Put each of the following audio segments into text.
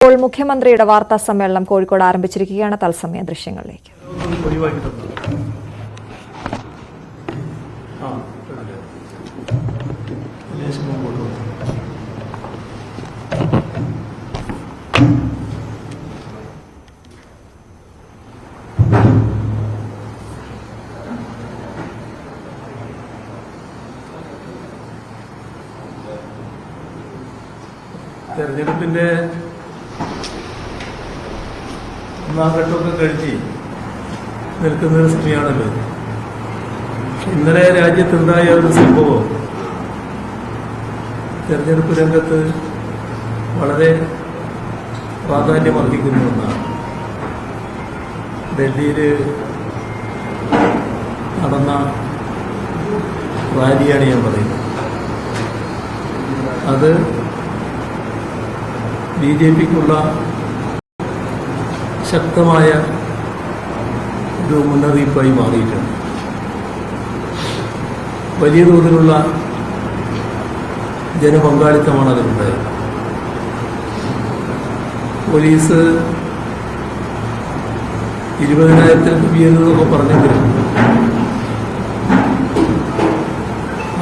ഇപ്പോൾ മുഖ്യമന്ത്രിയുടെ വാർത്താ സമ്മേളനം കോഴിക്കോട് ആരംഭിച്ചിരിക്കുകയാണ്. തത്സമയ ദൃശ്യങ്ങളിലേക്ക്. നിൽക്കുന്ന ഒരു സ്ത്രീയാണല്ലോ. ഇന്നലെ രാജ്യത്തുണ്ടായ ഒരു സംഭവം. തെരഞ്ഞെടുപ്പ് രംഗത്ത് വളരെ പ്രാധാന്യമർഹിക്കുന്ന ഒന്നാണ്. ഡൽഹിയിൽ നടന്ന റാലിയാണ് ഞാൻ പറയുന്നത്. അത് ബി ജെ പിക്കുള്ള ശക്തമായ ഒരു മുന്നറിയിപ്പായി മാറിയിട്ടുണ്ട്. വലിയ തോതിലുള്ള ജനപങ്കാളിത്തമാണ് അതിലുണ്ടായത് പോലീസ് ഇരുപതിനായിരത്തിൽ കവിയരുതെന്നൊക്കെ പറഞ്ഞെങ്കിലും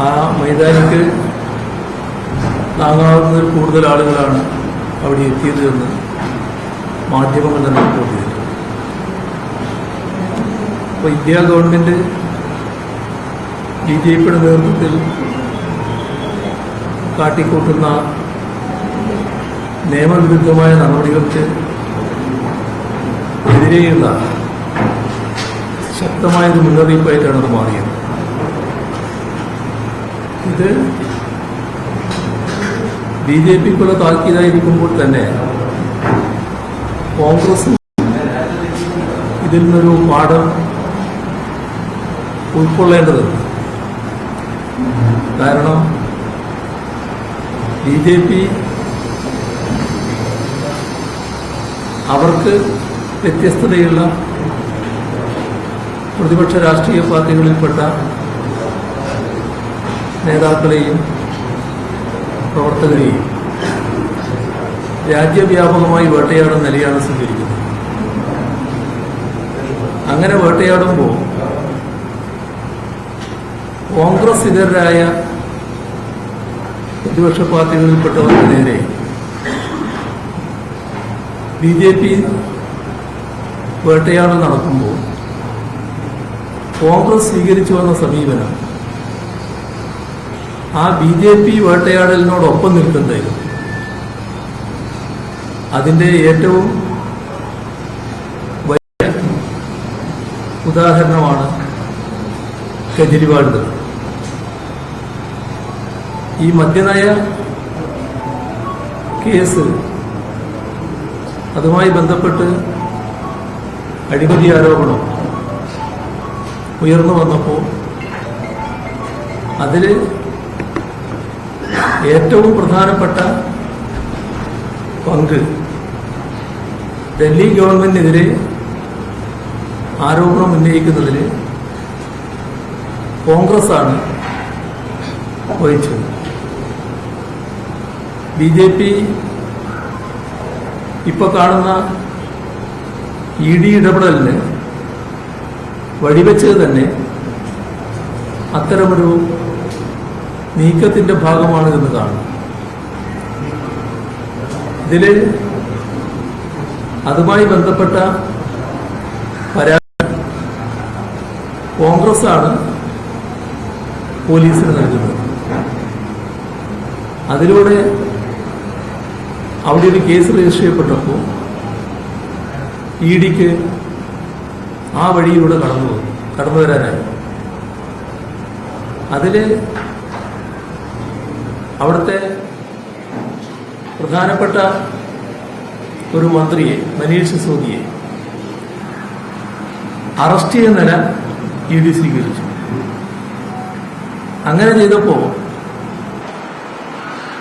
ആ മൈതാനിക്ക് താങ്ങാവുന്നതിൽ കൂടുതൽ ആളുകളാണ് അവിടെ എത്തിയത് എന്ന് മാധ്യമങ്ങൾ തന്നെ റിപ്പോർട്ട് ചെയ്തിട്ടുണ്ട് അപ്പോൾ ഇന്ത്യ ഗവൺമെന്റ് ബി ജെ പിയുടെ നേതൃത്വത്തിൽ കാട്ടിക്കൂട്ടുന്ന നിയമവിരുദ്ധമായ നടപടികൾക്ക് എതിരെയുള്ള ശക്തമായൊരു മുന്നറിയിപ്പായിട്ടാണ് അത് മാറിയത്. ഇത് ബി ജെ പിക്കുള്ള താക്കീതായിരിക്കുമ്പോൾ തന്നെ കോൺഗ്രസ് ഇതിൽ നിന്നൊരു പാഠം ഉൾക്കൊള്ളേണ്ടതുണ്ട് കാരണം ബി ജെ പി അവർക്ക് വ്യത്യസ്തതയുള്ള പ്രതിപക്ഷ രാഷ്ട്രീയ പാർട്ടികളിൽപ്പെട്ട നേതാക്കളെയും പ്രവർത്തകരെയും രാജ്യവ്യാപകമായി വേട്ടയാടുന്ന നിലയാണ് സ്വീകരിക്കുന്നത്. അങ്ങനെ വേട്ടയാടുമ്പോൾ കോൺഗ്രസ് ഇതരായ പ്രതിപക്ഷ പാർട്ടികളിൽപ്പെട്ടവർക്ക് നേരെ ബി ജെ പി വേട്ടയാടൽ നടക്കുമ്പോൾ കോൺഗ്രസ് സ്വീകരിച്ചു വന്ന സമീപനം ആ ബി ജെ പി വേട്ടയാടലിനോടൊപ്പം നിൽക്കുന്നതായിരുന്നു അതിന്റെ ഏറ്റവും വലിയ ഉദാഹരണമാണ് കെജ്രിവാളിന്റെ ഈ മദ്യനയ കേസ് അതുമായി ബന്ധപ്പെട്ട് അഴിമതി ആരോപണം ഉയർന്നു വന്നപ്പോൾ അതിൽ ഏറ്റവും പ്രധാനപ്പെട്ട പങ്ക് ഡൽഹി ഗവൺമെന്റിനെതിരെ ആരോപണം ഉന്നയിക്കുന്നതിൽ കോൺഗ്രസ്സാണ് വഹിച്ചത്. ബി ജെ പി ഇപ്പോൾ കാണുന്ന ഇ ഡി ഇടപെടലിന് വഴിവെച്ചത് തന്നെ അത്തരമൊരു നീക്കത്തിന്റെ ഭാഗമാണ് എന്ന് കാണും ഇതിൽ അതുമായി ബന്ധപ്പെട്ട പരാതി കോൺഗ്രസ് ആണ് പോലീസിന് നൽകുന്നത്. അതിലൂടെ അവിടെ ഒരു കേസ് രജിസ്റ്റർ ചെയ്യപ്പെട്ടപ്പോൾ ഇ ഡിക്ക് ആ വഴിയിലൂടെ കടന്നു പോകും കടന്നു വരാനായി. അതിൽ അവിടുത്തെ പ്രധാനപ്പെട്ട ഒരു മന്ത്രിയെ മനീഷ് സിസോദിയെ അറസ്റ്റ് ചെയ്യുന്ന നില ഇ ഡി സ്വീകരിച്ചു. അങ്ങനെ ചെയ്തപ്പോൾ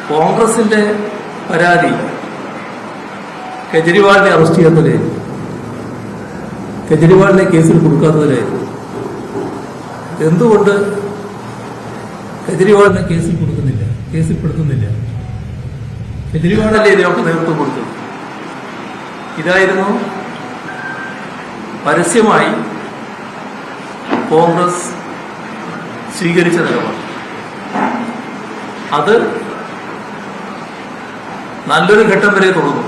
കോൺഗ്രസിന്റെ പരാതി കെജ്രിവാളിനെ അറസ്റ്റ് ചെയ്യാത്തതിലായിരുന്നു കെജ്രിവാളിനെ കേസിൽ കൊടുക്കാത്തതിലായിരുന്നു. എന്തുകൊണ്ട് കെജ്രിവാളിനെ കേസിൽ കൊടുക്കുന്നില്ല? കേസിൽ പെടുത്തുന്നില്ല. കെജ്രിവാളല്ലേ ഇതിനൊക്കെ നേതൃത്വം കൊടുത്തത്? ഇതായിരുന്നു പരസ്യമായി കോൺഗ്രസ് സ്വീകരിച്ച നിലപാട്. അത് നല്ലൊരു ഘട്ടം വരെ തുടർന്നു.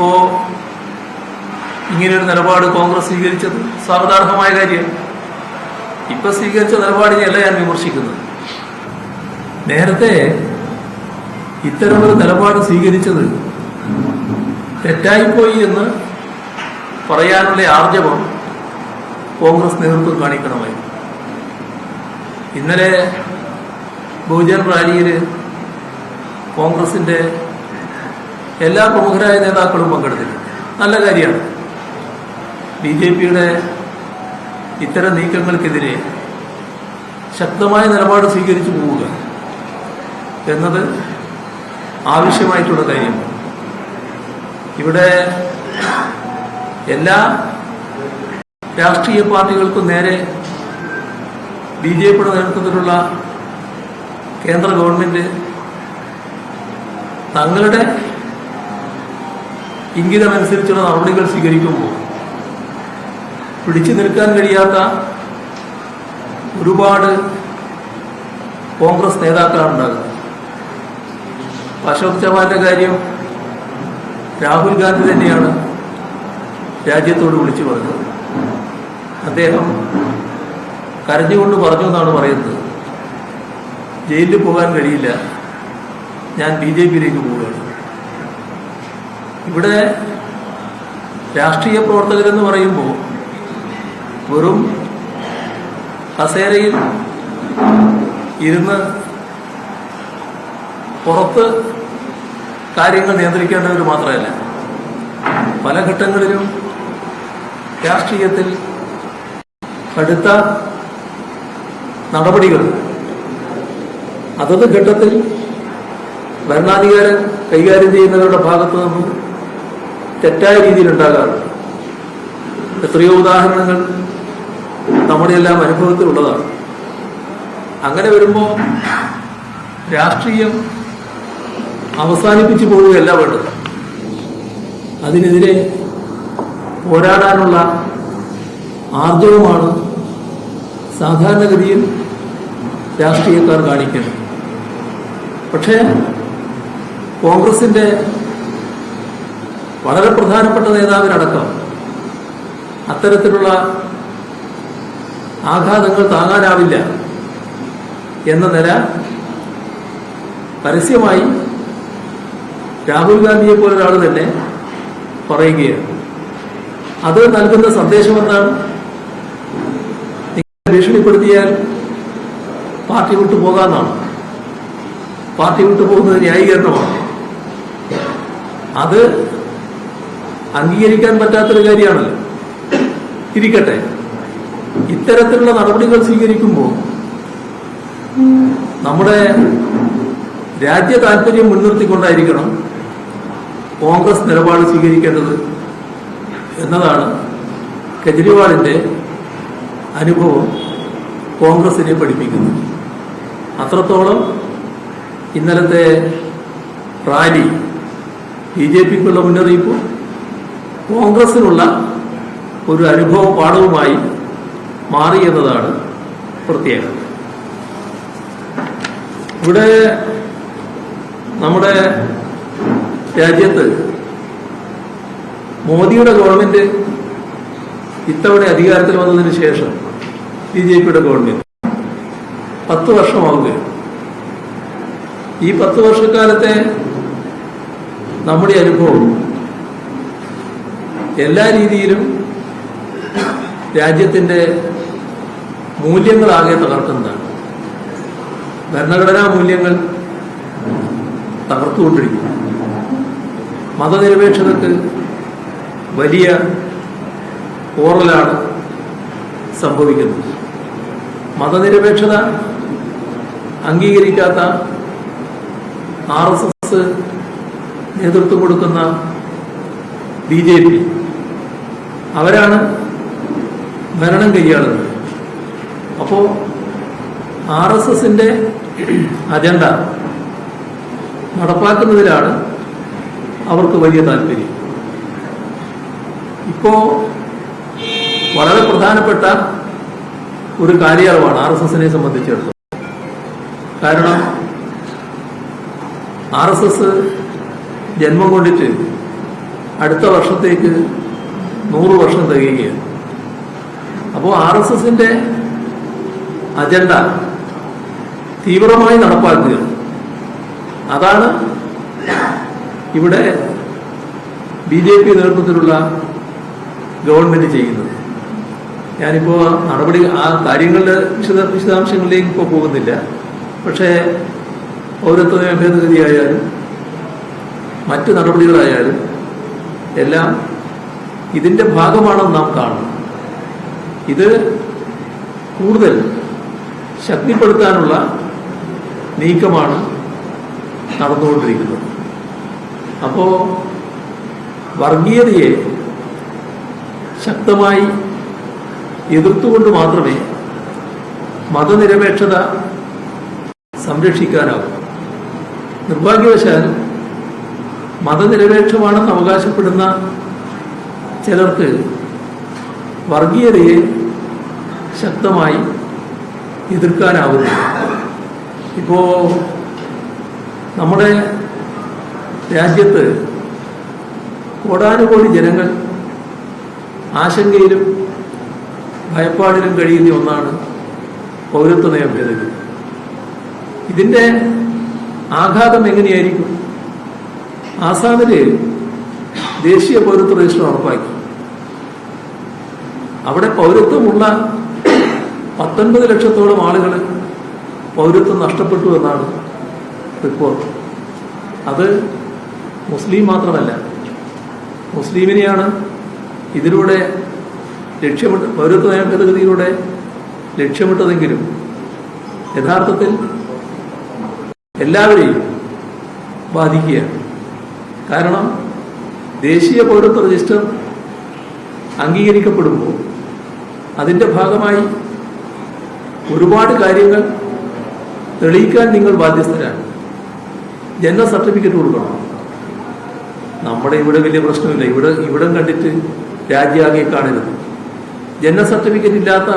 ഇപ്പോ ഇങ്ങനെയൊരു നിലപാട് കോൺഗ്രസ് സ്വീകരിച്ചത് സ്വാഗതാർഹമായ കാര്യം ഇപ്പൊ സ്വീകരിച്ച നിലപാടിനെയല്ല ഞാൻ വിമർശിക്കുന്നത്. നേരത്തെ ഇത്തരമൊരു നിലപാട് സ്വീകരിച്ചത് തെറ്റായിപ്പോയി എന്ന് പറയാനുള്ള ആർജവം കോൺഗ്രസ് നേതൃത്വം കാണിക്കണമായിരുന്നു. ഇന്നലെ ബഹുജൻ റാലിയിൽ കോൺഗ്രസിന്റെ എല്ലാ പ്രമുഖരായ നേതാക്കളും പങ്കെടുത്തില്ല നല്ല കാര്യമാണ്. ബി ജെ പിയുടെ ഇത്തരം നീക്കങ്ങൾക്കെതിരെ ശക്തമായ നിലപാട് സ്വീകരിച്ചു പോവുക എന്നത് ആവശ്യമായിട്ടുള്ള കാര്യമാണ് ഇവിടെ എല്ലാ രാഷ്ട്രീയ പാർട്ടികൾക്കും നേരെ ബി ജെ പിയുടെ നേതൃത്വത്തിലുള്ള കേന്ദ്ര ഗവൺമെന്റ് തങ്ങളുടെ ഇംഗിതമനുസരിച്ചുള്ള നടപടികൾ സ്വീകരിക്കുമ്പോൾ പിടിച്ചു നിൽക്കാൻ കഴിയാത്ത ഒരുപാട് കോൺഗ്രസ് നേതാക്കളാണ് ഉണ്ടാകുന്നത് അശോക് ചവാന്റെ കാര്യം രാഹുൽ ഗാന്ധി തന്നെയാണ് രാജ്യത്തോട് വിളിച്ചു പറഞ്ഞത്. അദ്ദേഹം കരഞ്ഞുകൊണ്ട് പറഞ്ഞു എന്നാണ് പറയുന്നത്. ജയിലിൽ പോകാൻ കഴിയില്ല. ഞാൻ ബി ജെ പിയിലേക്ക് പോവുകയാണ് ഇവിടെ രാഷ്ട്രീയ പ്രവർത്തകരെന്ന് പറയുമ്പോൾ വെറും കസേരയിൽ ഇരുന്ന് പുറത്ത് കാര്യങ്ങൾ നിയന്ത്രിക്കേണ്ടവർ മാത്രമല്ല പല ഘട്ടങ്ങളിലും രാഷ്ട്രീയത്തിൽ കടുത്ത നടപടികൾ. അതത് ഘട്ടത്തിൽ ഭരണാധികാരം കൈകാര്യം ചെയ്യുന്നവരുടെ ഭാഗത്തു നിന്നും തെറ്റായ രീതിയിൽ ഉണ്ടാകാറുണ്ട് എത്രയോ ഉദാഹരണങ്ങൾ നമ്മുടെ എല്ലാം അനുഭവത്തിലുള്ളതാണ്. അങ്ങനെ വരുമ്പോൾ രാഷ്ട്രീയം അവസാനിപ്പിച്ചു പോവുകയല്ല വേണ്ടത്. അതിനെതിരെ പോരാടാനുള്ള ആർജവമാണ് സാധാരണഗതിയിൽ രാഷ്ട്രീയക്കാർ കാണിക്കുന്നത് പക്ഷേ കോൺഗ്രസിന്റെ വളരെ പ്രധാനപ്പെട്ട നേതാവിനടക്കം അത്തരത്തിലുള്ള ആഘാതങ്ങൾ താങ്ങാനാവില്ല എന്ന നില പരസ്യമായി രാഹുൽ ഗാന്ധിയെ പോലൊരാൾ തന്നെ പറയുകയാണ്. അത് നൽകുന്ന സന്ദേശം എന്താണ്? നിങ്ങളെ ഭീഷണിപ്പെടുത്തിയാൽ പാർട്ടി വിട്ടു പോകാമെന്നാണ് പാർട്ടി വിട്ടു പോകുന്നത് ന്യായീകരണമാണ്. അത് അംഗീകരിക്കാൻ പറ്റാത്തൊരു കാര്യമാണല്ലോ. ഇരിക്കട്ടെ. ഇത്തരത്തിലുള്ള നടപടികൾ സ്വീകരിക്കുമ്പോൾ നമ്മുടെ രാജ്യ താല്പര്യം മുൻനിർത്തിക്കൊണ്ടായിരിക്കണം കോൺഗ്രസ് നിലപാട് സ്വീകരിക്കേണ്ടത് എന്നതാണ് കെജ്രിവാളിന്റെ അനുഭവം കോൺഗ്രസിനെ പഠിപ്പിക്കുന്നത്. അത്രത്തോളം ഇന്നലത്തെ റാലി ബി ജെ പിക്കുള്ള മുന്നറിയിപ്പ് കോൺഗ്രസിനുള്ള ഒരു അനുഭവ പാഠവുമായി മാറി എന്നതാണ് പ്രത്യേകത. ഇവിടെ നമ്മുടെ രാജ്യത്ത് മോദിയുടെ ഗവൺമെന്റ് ഇത്തവണ അധികാരത്തിൽ വന്നതിന് ശേഷം ബി ജെ പിയുടെ ഗവൺമെന്റ്. പത്ത് വർഷമാവുകയാണ്. ഈ പത്ത് വർഷക്കാലത്തെ നമ്മുടെ അനുഭവം എല്ലാ രീതിയിലും രാജ്യത്തിന്റെ മൂല്യങ്ങളാകെ തകർക്കുന്നതാണ്. ഭരണഘടനാ മൂല്യങ്ങൾ തകർത്തുകൊണ്ടിരിക്കുന്നു. മതനിരപേക്ഷതക്ക് വലിയ ഓറലാണ് സംഭവിക്കുന്നത്. മതനിരപേക്ഷത അംഗീകരിക്കാത്ത ആർ എസ് എസ് നേതൃത്വം കൊടുക്കുന്ന ബി ജെ പി അവരാണ് ഭരണം കൈയാളുന്നത്. അപ്പോൾ ആർ എസ് എസിന്റെ അജണ്ട നടപ്പാക്കുന്നതിലാണ് അവർക്ക് വലിയ താല്പര്യം. ഇപ്പോ വളരെ പ്രധാനപ്പെട്ട ഒരു കാര്യമാണ് ആർ എസ് എസിനെ സംബന്ധിച്ചിടത്തോളം. കാരണം ആർ എസ് എസ് ജന്മം കൊണ്ടിട്ട് അടുത്ത വർഷത്തേക്ക് നൂറ് വർഷം തികയുകയാണ്. അപ്പോൾ ആർ എസ് എസിന്റെ അജണ്ട തീവ്രമായി നടപ്പാക്കുക. അതാണ് ഇവിടെ ബി ജെ പി നേതൃത്വത്തിലുള്ള ഗവൺമെന്റ് ചെയ്യുന്നത്. ഞാനിപ്പോ നടപടി ആ കാര്യങ്ങളുടെ വിശദ വിശദാംശങ്ങളിലേക്ക് ഇപ്പോൾ പോകുന്നില്ല. പക്ഷേ പൗരത്വ ഭേദഗതിയായാലും മറ്റ് നടപടികളായാലും എല്ലാം ഇതിന്റെ ഭാഗമാണെന്ന് നാം കാണുന്നത്. ഇത് കൂടുതൽ ശക്തിപ്പെടുത്താനുള്ള നീക്കമാണ് നടന്നുകൊണ്ടിരിക്കുന്നത്. അപ്പോൾ വർഗീയതയെ ശക്തമായി എതിർത്തുകൊണ്ട് മാത്രമേ മതനിരപേക്ഷത സംരക്ഷിക്കാനാവൂ നിർഭാഗ്യവശാൽ മതനിരപേക്ഷമാണെന്ന് അവകാശപ്പെടുന്ന ചിലർക്ക് വർഗീയതയെ ശക്തമായി എതിർക്കാനാവുന്നു. ഇപ്പോ നമ്മുടെ രാജ്യത്ത് കോടാനുകോടി ജനങ്ങൾ ആശങ്കയിലും ഭയപ്പാടിലും കഴിയുന്ന ഒന്നാണ് പൗരത്വ നിയമ ഭേദഗതി. ഇതിന്റെ ആഘാതം എങ്ങനെയായിരിക്കും? ആസാമിലെ ദേശീയ പൗരത്വ രജിസ്റ്റർ ഉറപ്പാക്കി. അവിടെ പൗരത്വമുള്ള പത്തൊൻപത് ലക്ഷത്തോളം ആളുകൾ പൗരത്വം നഷ്ടപ്പെട്ടു എന്നാണ് റിപ്പോർട്ട്. അത് മുസ്ലിം മാത്രമല്ല. മുസ്ലിമിനെയാണ് ഇതിലൂടെ ലക്ഷ്യമിട്ട് പൗരത്വ ഭേദഗതിയിലൂടെ ലക്ഷ്യമിട്ടതെങ്കിലും യഥാർത്ഥത്തിൽ എല്ലാവരെയും ബാധിക്കുകയാണ്. കാരണം ദേശീയ പൗരത്വ രജിസ്റ്റർ അംഗീകരിക്കപ്പെടുമ്പോൾ അതിന്റെ ഭാഗമായി ഒരുപാട് കാര്യങ്ങൾ തെളിയിക്കാൻ നിങ്ങൾ ബാധ്യസ്ഥരാണ്. ജനന സർട്ടിഫിക്കറ്റ് കൊടുക്കണം. നമ്മുടെ ഇവിടെ വലിയ പ്രശ്നമില്ല. ഇവിടെ ഇവിടം കണ്ടിട്ട് രാജ്യാകെ കാണരുത്. ജനന സർട്ടിഫിക്കറ്റ് ഇല്ലാത്ത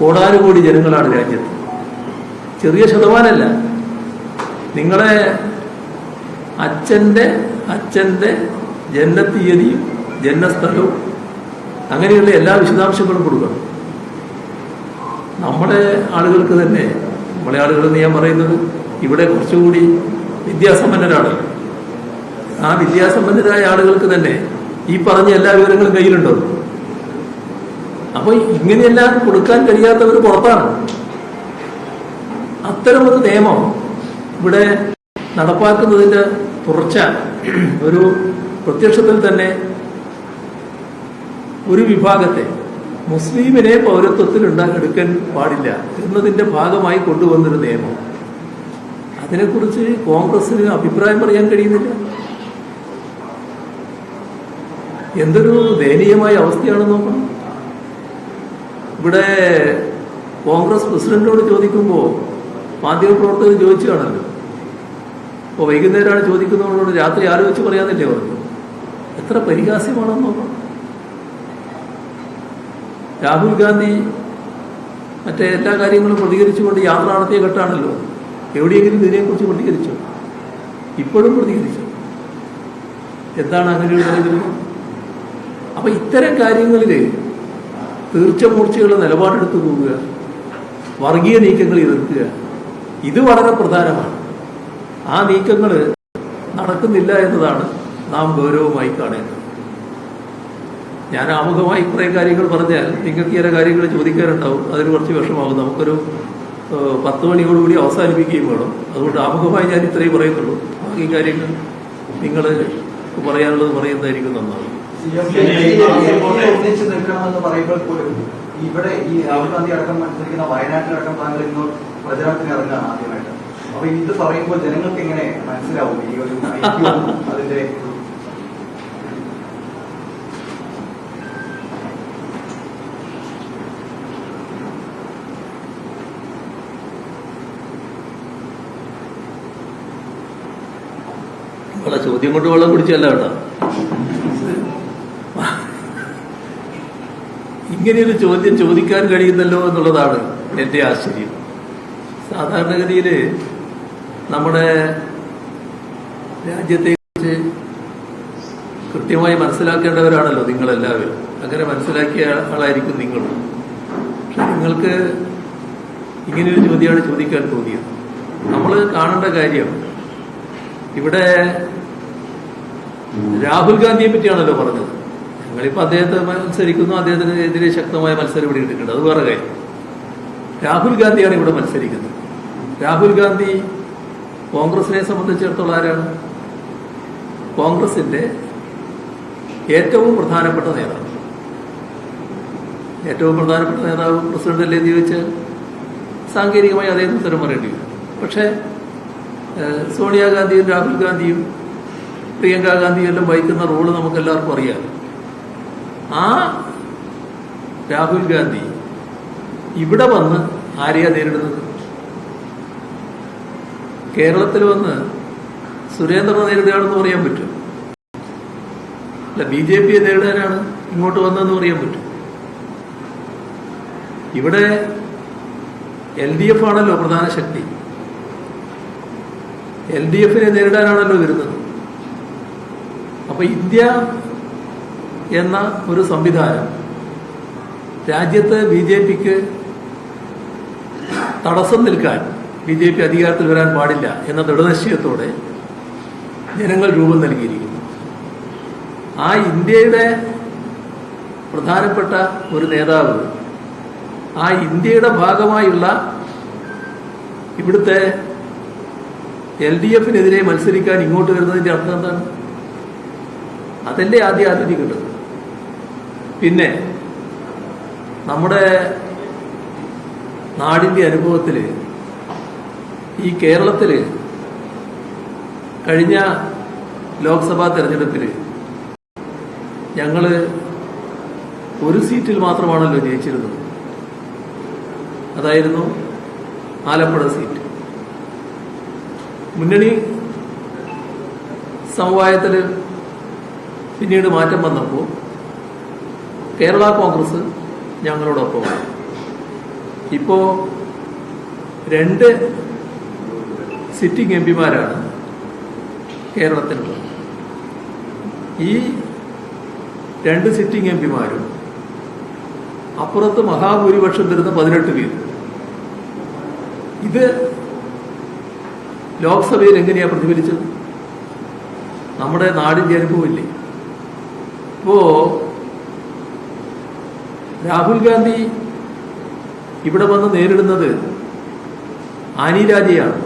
കോടാനുകോടി ജനങ്ങളാണ് രാജ്യത്ത്. ചെറിയ ശതമാനമല്ല. നിങ്ങളെ അച്ഛന്റെ അച്ഛന്റെ ജന്മത്തീയതിയും ജന്മസ്ഥലവും അങ്ങനെയുള്ള എല്ലാ വിശദാംശങ്ങളും കൊടുക്കണം നമ്മുടെ ആളുകൾക്ക് തന്നെ നമ്മളെ ആളുകൾ എന്ന് ഞാൻ പറയുന്നത് ഇവിടെ കുറച്ചുകൂടി വിദ്യാസമ്പന്നരാണ്. ആ വിദ്യാസമ്പന്നരായ ആളുകൾക്ക് തന്നെ ഈ പറഞ്ഞ എല്ലാ വിവരങ്ങളും കയ്യിലുണ്ടോ. അപ്പോൾ ഇങ്ങനെയെല്ലാം കൊടുക്കാൻ കഴിയാത്തവർ പുറത്താണ്. അത്തരമൊരു നിയമം ഇവിടെ നടപ്പാക്കുന്നതിന്റെ തുടർച്ച ഒരു പ്രത്യക്ഷത്തിൽ തന്നെ ഒരു വിഭാഗത്തെ മുസ്ലിമിനെ പൗരത്വത്തിൽ ഉണ്ടാ എടുക്കാൻ പാടില്ല എന്നതിന്റെ ഭാഗമായി കൊണ്ടുവന്നൊരു നിയമം. അതിനെക്കുറിച്ച് കോൺഗ്രസിന് അഭിപ്രായം പറയാൻ കഴിയുന്നില്ല. എന്തൊരു ദയനീയമായ അവസ്ഥയാണ് നോക്കണം. ഇവിടെ കോൺഗ്രസ് പ്രസിഡന്റിനോട് ചോദിക്കുമ്പോൾ മാധ്യമപ്രവർത്തകർ ചോദിച്ചു കാണല്ലോ അപ്പോൾ വൈകുന്നേരമാണ് ചോദിക്കുന്നവരോട് രാത്രി ആലോചിച്ച് പറയാന്നില്ലേ പറഞ്ഞു. എത്ര പരിഹാസ്യമാണെന്ന് നോക്കണം. രാഹുൽ ഗാന്ധി മറ്റേ എല്ലാ കാര്യങ്ങളും പ്രതികരിച്ചുകൊണ്ട് യാത്ര നടത്തിയ ഘട്ടമാണല്ലോ എവിടെയെങ്കിലും ഇതിനെക്കുറിച്ച് പ്രതികരിച്ചു? ഇപ്പോഴും പ്രതികരിച്ചു? എന്താണ് അങ്ങനെയുള്ള അപ്പൊ ഇത്തരം കാര്യങ്ങളിൽ തീർച്ച മൂർച്ചയുള്ള നിലപാടെടുത്തു പോവുക വർഗീയ നീക്കങ്ങൾ എതിർക്കുക ഇത് വളരെ പ്രധാനമാണ്. ആ നീക്കങ്ങൾ നടക്കുന്നില്ല എന്നതാണ് നാം ഗൗരവമായി കാണേണ്ടത്. ഞാൻ ആമുഖമായി കുറേ കാര്യങ്ങൾ പറഞ്ഞാൽ നിങ്ങൾക്ക് ചില കാര്യങ്ങൾ ചോദിക്കാറുണ്ടാവും അതിന് കുറച്ച് വിഷമാവും നമുക്കൊരു പത്ത് മണിയോടുകൂടി അവസാനിപ്പിക്കുകയും വേണം. അതുകൊണ്ട് ആമുഖമായി ഞാൻ ഇത്രയും പറയുന്നുള്ളൂ. ബാക്കി കാര്യങ്ങൾ നിങ്ങൾ പറയാനുള്ളത് പറയുന്നതായിരിക്കും നന്നാവും. ഒന്നിച്ച് നിൽക്കണമെന്ന് പറയുമ്പോൾ പോലും ഇവിടെ ഈ രാഹുൽ ഗാന്ധി അടക്കം മത്സരിക്കുന്ന വയനാട്ടിലടക്കം താങ്കൾ ഇന്ന് പ്രചരണത്തിന് ഇറങ്ങുകയാണ് ആദ്യമായിട്ട്. അപ്പൊ ഇത് പറയുമ്പോൾ ജനങ്ങൾക്ക് എങ്ങനെ മനസ്സിലാവും ഈ ഒരു അതിന്റെ ഉള്ള ചോദ്യം കൊണ്ട് വെള്ളം കുടിച്ചല്ല കേട്ടോ. ഇങ്ങനെയൊരു ചോദ്യം ചോദിക്കാൻ കഴിയുന്നല്ലോ എന്നുള്ളതാണ് എന്റെ ആശ്ചര്യം. സാധാരണഗതിയിൽ നമ്മുടെ രാജ്യത്തെ രാജ്യത്തെക്കുറിച്ച് കൃത്യമായി മനസ്സിലാക്കേണ്ടവരാണല്ലോ നിങ്ങളെല്ലാവരും. അങ്ങനെ മനസ്സിലാക്കിയ ആളായിരിക്കും നിങ്ങൾ പക്ഷെ നിങ്ങൾക്ക് ഇങ്ങനെയൊരു ചോദ്യമാണ് ചോദിക്കാൻ തോന്നിയത്. നമ്മൾ കാണേണ്ട കാര്യം ഇവിടെ രാഹുൽ ഗാന്ധിയെ പറ്റിയാണല്ലോ പറഞ്ഞത്. ഞങ്ങളിപ്പോൾ അദ്ദേഹത്തെ മത്സരിക്കുന്നു അദ്ദേഹത്തിനെതിരെ ശക്തമായ മത്സരം ഇവിടെ ഇട്ടിട്ടുണ്ട് അത് വേറെ കാര്യം. രാഹുൽ ഗാന്ധിയാണ് ഇവിടെ മത്സരിക്കുന്നത്. രാഹുൽ ഗാന്ധി കോൺഗ്രസിനെ സംബന്ധിച്ചിടത്തോളം ആരാണ്? കോൺഗ്രസിന്റെ ഏറ്റവും പ്രധാനപ്പെട്ട നേതാവ്. ഏറ്റവും പ്രധാനപ്പെട്ട നേതാവ് പ്രസിഡന്റ് അല്ലേ എന്ന് ചോദിച്ചാൽ സാങ്കേതികമായി അദ്ദേഹം ഉത്തരം പറയേണ്ടി വരും. പക്ഷേ സോണിയാഗാന്ധിയും രാഹുൽ ഗാന്ധിയും പ്രിയങ്ക ഗാന്ധിയും എല്ലാം വഹിക്കുന്ന റോൾ നമുക്ക് എല്ലാവർക്കും അറിയാം. ആ രാഹുൽ ഗാന്ധി ഇവിടെ വന്ന് ആരെയാ നേരിടുന്നത്? കേരളത്തിൽ വന്ന് സുരേന്ദ്രനെ നേരിടുകയാണെന്ന് പറയാൻ പറ്റും. അല്ല ബി ജെ പിയെ നേരിടാനാണ് ഇങ്ങോട്ട് വന്നതെന്ന് പറയാൻ പറ്റും. ഇവിടെ എൽ ഡി എഫ് ആണല്ലോ പ്രധാന ശക്തി. എൽ ഡി എഫിനെ നേരിടാനാണല്ലോ വരുന്നത്. അപ്പൊ ഇന്ത്യ എന്ന ഒരു സംവിധാനം രാജ്യത്ത് ബി ജെ പിക്ക് തടസ്സം നിൽക്കാൻ ബി ജെ പി അധികാരത്തിൽ വരാൻ പാടില്ല എന്ന ദൃഢനിശ്ചയത്തോടെ ജനങ്ങൾ രൂപം നൽകിയിരിക്കുന്നു. ആ ഇന്ത്യയുടെ പ്രധാനപ്പെട്ട ഒരു നേതാവ് ആ ഇന്ത്യയുടെ ഭാഗമായുള്ള ഇവിടുത്തെ എൽ ഡി എഫിനെതിരെ മത്സരിക്കാൻ ഇങ്ങോട്ട് വരുന്നതിന്റെ അർത്ഥം എന്താണ്? അതല്ലേ ആദ്യം ആലോചിക്കേണ്ടത് പിന്നെ നമ്മുടെ നാടിന്റെ അനുഭവത്തിൽ ഈ കേരളത്തിൽ കഴിഞ്ഞ ലോക്സഭാ തെരഞ്ഞെടുപ്പിൽ ഞങ്ങൾ ഒരു സീറ്റിൽ മാത്രമാണല്ലോ ജയിച്ചിരുന്നത്. അതായിരുന്നു ആലപ്പുഴ സീറ്റ്. മുന്നണി സമവായത്തിൽ പിന്നീട് മാറ്റം വന്നപ്പോൾ കേരള കോൺഗ്രസ് ഞങ്ങളോടൊപ്പമാണ് ഇപ്പോ രണ്ട് സിറ്റിംഗ് എം പിമാരാണ് കേരളത്തിലുള്ളത്. ഈ രണ്ട് സിറ്റിംഗ് എം പിമാരും അപ്പുറത്ത് മഹാഭൂരിപക്ഷം വരുന്ന പതിനെട്ട് പേര്. ഇത് ലോക്സഭയിൽ എങ്ങനെയാ പ്രതിഫലിച്ചത്? നമ്മുടെ നാടിന്റെ അനുഭവമില്ലേ ഇപ്പോ രാഹുൽ ഗാന്ധി ഇവിടെ വന്ന് നേരിടുന്നത് ആനി രാജയാണ്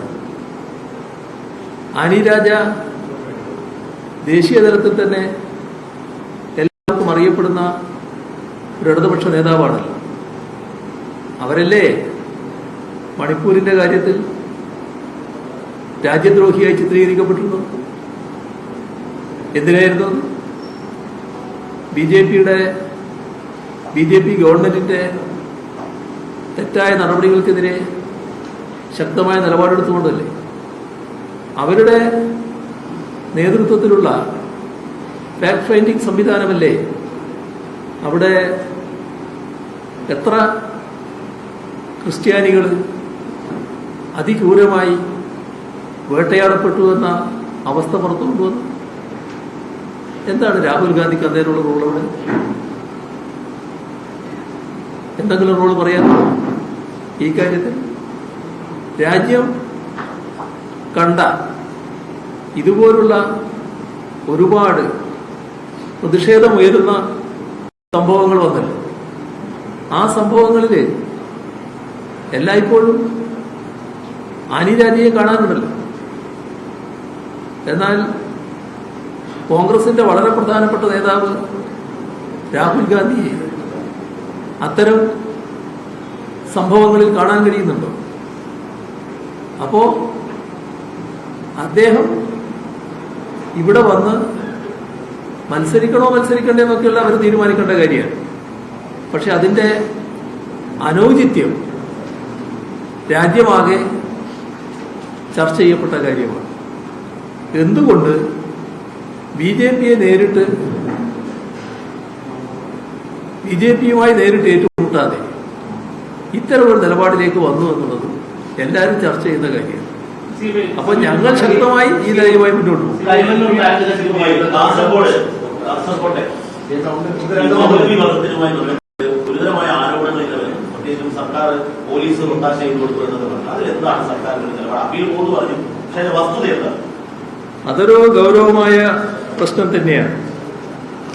ദേശീയ തലത്തിൽ തന്നെ എല്ലാവർക്കും അറിയപ്പെടുന്ന ഒരു ഇടതുപക്ഷ നേതാവാണ് അവരല്ലേ മണിപ്പൂരിന്റെ കാര്യത്തിൽ രാജ്യദ്രോഹിയായി ചിത്രീകരിക്കപ്പെട്ടിരുന്നു എന്തിനായിരുന്നു ബി ജെ പിയുടെ ബി ജെ പി ഗവൺമെന്റിന്റെ തെറ്റായ നടപടികൾക്കെതിരെ ശക്തമായ നിലപാടെടുത്തുകൊണ്ടല്ലേ? അവരുടെ നേതൃത്വത്തിലുള്ള ഫാക്ട് ഫൈൻഡിങ് സംവിധാനമല്ലേ അവിടെ എത്ര ക്രിസ്ത്യാനികൾ അതിക്രൂരമായി വേട്ടയാടപ്പെട്ടു എന്ന അവസ്ഥ പുറത്തു കൊണ്ടുവന്നു എന്താണ് രാഹുൽ ഗാന്ധിക്ക് അന്നേരമുള്ള റോൾ അവിടെ? എന്തെങ്കിലും റോൾ പറയാനുണ്ടോ ഈ കാര്യത്തിൽ? രാജ്യം കണ്ട ഇതുപോലുള്ള ഒരുപാട് പ്രതിഷേധമുയരുന്ന സംഭവങ്ങൾ വന്നല്ലോ. ആ സംഭവങ്ങളിൽ എല്ലായ്പ്പോഴും അനിരാജയെ കാണാനുണ്ടല്ലോ. എന്നാൽ കോൺഗ്രസിന്റെ വളരെ പ്രധാനപ്പെട്ട നേതാവ് രാഹുൽ ഗാന്ധിയെ അത്തരം സംഭവങ്ങളിൽ കാണാൻ കഴിയുന്നുണ്ടോ? അപ്പോ അദ്ദേഹം ഇവിടെ വന്ന് മത്സരിക്കണോ മത്സരിക്കണ്ടേ എന്നൊക്കെയുള്ള അവർ തീരുമാനിക്കേണ്ട കാര്യമാണ്. പക്ഷെ അതിന്റെ അനൗചിത്യം രാജ്യമാകെ ചർച്ച ചെയ്യപ്പെട്ട കാര്യമാണ്. എന്തുകൊണ്ട് ബി ജെ പിയെ നേരിട്ട് ബി ജെ പിയുമായി നേരിട്ട് ഏറ്റുമുട്ടാതെ ഇത്തരമൊരു നിലപാടിലേക്ക് വന്നു എന്നുള്ളത് എല്ലാവരും ചർച്ച ചെയ്യുന്ന കാര്യമാണ് അപ്പൊ ഞങ്ങൾ ശക്തമായി ഈ നിലയുമായി മുന്നോട്ട് പോകും. കരിമണ്ണൂർ ബാങ്കിന്റെ ശില്പമായി കാസർഗോഡ് കാസർഗോട്ടെ. മൗലവി വധത്തിനുമായി ബന്ധപ്പെട്ട് ഗുരുതരമായ ആരോപണങ്ങൾ ഇങ്ങനെ വരുന്നു പ്രത്യേകിച്ചും സർക്കാർ പോലീസ് ഒത്താശ ചെയ്ത് കൊടുത്തു എന്നത് പറഞ്ഞു അതിലെന്താണ് സർക്കാരിന്റെ നിലപാട്? അപ്പീൽ പോകുന്നു പറഞ്ഞു പക്ഷേ അതിന്റെ വസ്തുത എന്താണ്? അതൊരു ഗൗരവമായ പ്രശ്നം തന്നെയാണ്.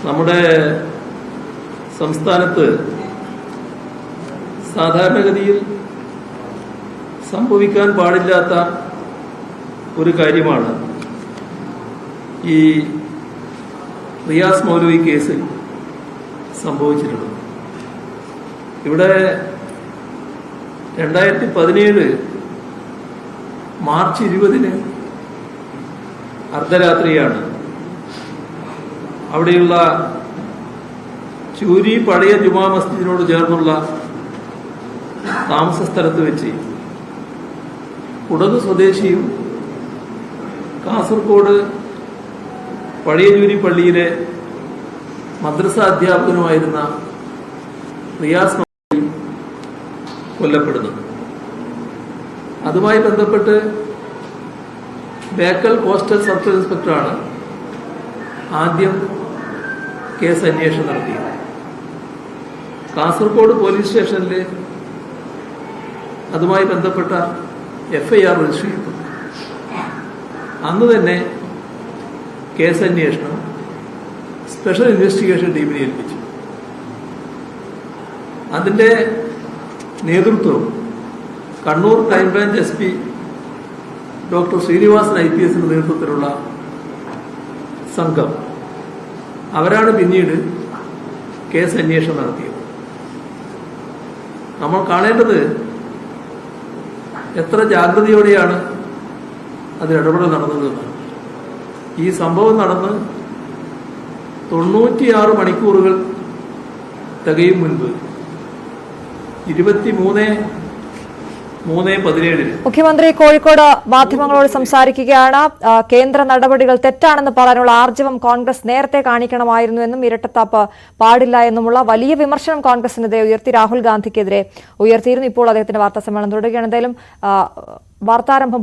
നമ്മുടെ സംസ്ഥാനത്ത് സാധാരണഗതിയിൽ സംഭവിക്കാൻ പാടില്ലാത്ത ഒരു കാര്യമാണ് ഈ റിയാസ് മൗലവി കേസിൽ സംഭവിച്ചിട്ടുള്ളത്. ഇവിടെ രണ്ടായിരത്തി പതിനേഴ് മാർച്ച് ഇരുപതിന് അർദ്ധരാത്രിയാണ് അവിടെയുള്ള ചൂരി പഴയ ജുമാ മസ്ജിദിനോട് ചേർന്നുള്ള താമസ സ്ഥലത്ത് വെച്ച് കുടക് സ്വദേശിയും കാസർഗോഡ് പഴയ ജൂരി പള്ളിയിലെ മദ്രസ അധ്യാപകനുമായിരുന്ന റിയാസ് കൊല്ലപ്പെടുന്നു അതുമായി ബന്ധപ്പെട്ട് ബേക്കൽ കോസ്റ്റൽ സർക്കിൾ ഇൻസ്പെക്ടറാണ് ആദ്യം കേസ് അന്വേഷണം നടത്തി. കാസർഗോഡ് പോലീസ് സ്റ്റേഷനിൽ അതുമായി ബന്ധപ്പെട്ട എഫ്ഐആർ രജിസ്റ്റർ ചെയ്തു. അന്ന് തന്നെ കേസ് അന്വേഷണം സ്പെഷ്യൽ ഇൻവെസ്റ്റിഗേഷൻ ടീമിനെ ഏൽപ്പിച്ചു. അതിന്റെ നേതൃത്വം Kannur crime branch S P doctor Srinivasan I P എസിന്റെ നേതൃത്വത്തിലുള്ള സംഘം അവരാണ് പിന്നീട് കേസ് അന്വേഷണം നടത്തിയത്. നമ്മൾ കാണേണ്ടത് എത്ര ജാഗ്രതയോടെയാണ് അതിൽ നടന്നത് ഈ സംഭവം നടന്ന് തൊണ്ണൂറ്റിയാറ് മണിക്കൂറുകൾ തികയും മുൻപ്. ഇരുപത്തി മൂന്ന് മുഖ്യമന്ത്രി കോഴിക്കോട് മാധ്യമങ്ങളോട് സംസാരിക്കുകയാണ്. കേന്ദ്ര നടപടികൾ തെറ്റാണെന്ന് പറയാനുള്ള ആർജവം കോൺഗ്രസ് നേരത്തെ കാണിക്കണമായിരുന്നു എന്നും ഇരട്ടത്താപ്പ് പാടില്ല എന്നുമുള്ള വലിയ വിമർശനം കോൺഗ്രസിനെതിരെ ഉയർത്തി. രാഹുൽ ഗാന്ധിക്കെതിരെ ഉയർത്തിയിരുന്നു ഇപ്പോൾ അദ്ദേഹത്തിന്റെ വാർത്താ സമ്മേളനം. തുടരുകയാണ് എന്തായാലും വാർത്താരംഭം